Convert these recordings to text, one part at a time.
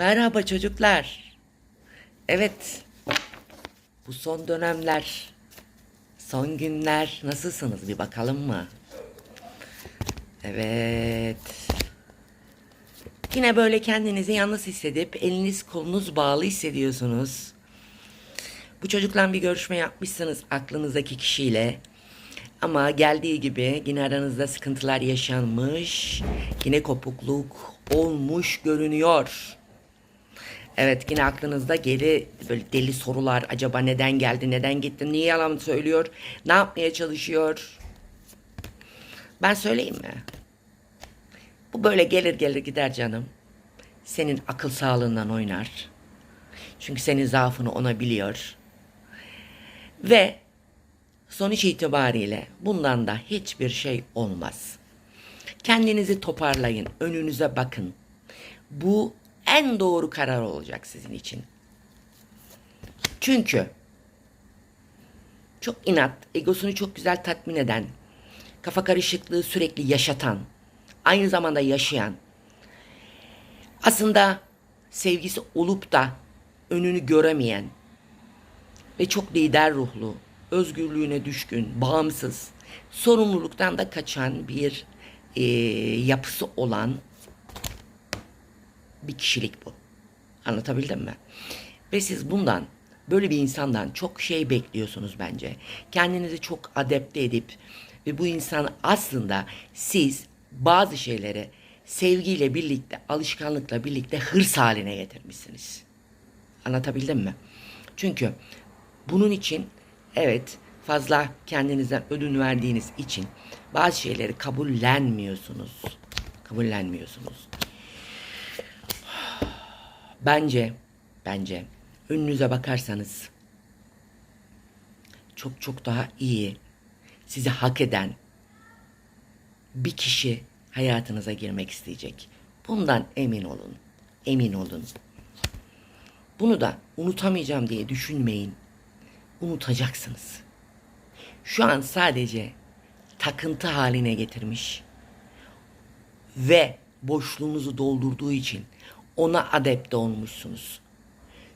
Merhaba çocuklar. Evet. Bu son dönemler, son günler nasılsınız bir bakalım mı? Evet. Yine böyle kendinizi yalnız hissedip eliniz kolunuz bağlı hissediyorsunuz. Bu çocukla bir görüşme yapmışsınız aklınızdaki kişiyle. Ama geldiği gibi yine aranızda sıkıntılar yaşanmış. Yine kopukluk olmuş görünüyor. Evet yine aklınızda geri böyle deli sorular. Acaba neden geldi, neden gitti, niye yalan söylüyor, ne yapmaya çalışıyor? Ben söyleyeyim mi? Bu böyle gelir gelir gider canım. Senin akıl sağlığından oynar. Çünkü senin zaafını ona biliyor. Ve sonuç itibariyle bundan da hiçbir şey olmaz. Kendinizi toparlayın, önünüze bakın. Bu en doğru karar olacak sizin için. Çünkü çok inat, egosunu çok güzel tatmin eden, kafa karışıklığı sürekli yaşatan, aynı zamanda yaşayan, aslında sevgisi olup da önünü göremeyen ve çok lider ruhlu, özgürlüğüne düşkün, bağımsız, sorumluluktan da kaçan bir e, yapısı olan bir kişilik bu. Anlatabildim mi? Ve siz bundan böyle bir insandan çok şey bekliyorsunuz bence. Kendinizi çok adapte edip ve bu insan aslında siz bazı şeyleri sevgiyle birlikte, alışkanlıkla birlikte hırs haline getirmişsiniz. Anlatabildim mi? Çünkü bunun için evet fazla kendinizden ödün verdiğiniz için bazı şeyleri kabullenmiyorsunuz. Kabullenmiyorsunuz. Bence, bence önünüze bakarsanız çok çok daha iyi, sizi hak eden bir kişi hayatınıza girmek isteyecek. Bundan emin olun. Emin olun. Bunu da unutamayacağım diye düşünmeyin. Unutacaksınız. Şu an sadece takıntı haline getirmiş ve boşluğunuzu doldurduğu için ona adapte olmuşsunuz.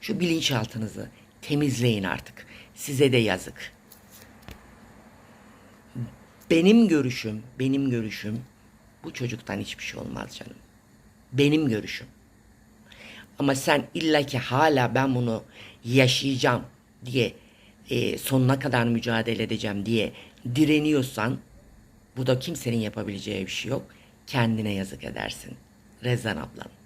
Şu bilinçaltınızı temizleyin artık. Size de yazık. Benim görüşüm, benim görüşüm bu çocuktan hiçbir şey olmaz canım. Benim görüşüm. Ama sen illaki hala ben bunu yaşayacağım diye e, sonuna kadar mücadele edeceğim diye direniyorsan bu da kimsenin yapabileceği bir şey yok. Kendine yazık edersin. Rezan ablam.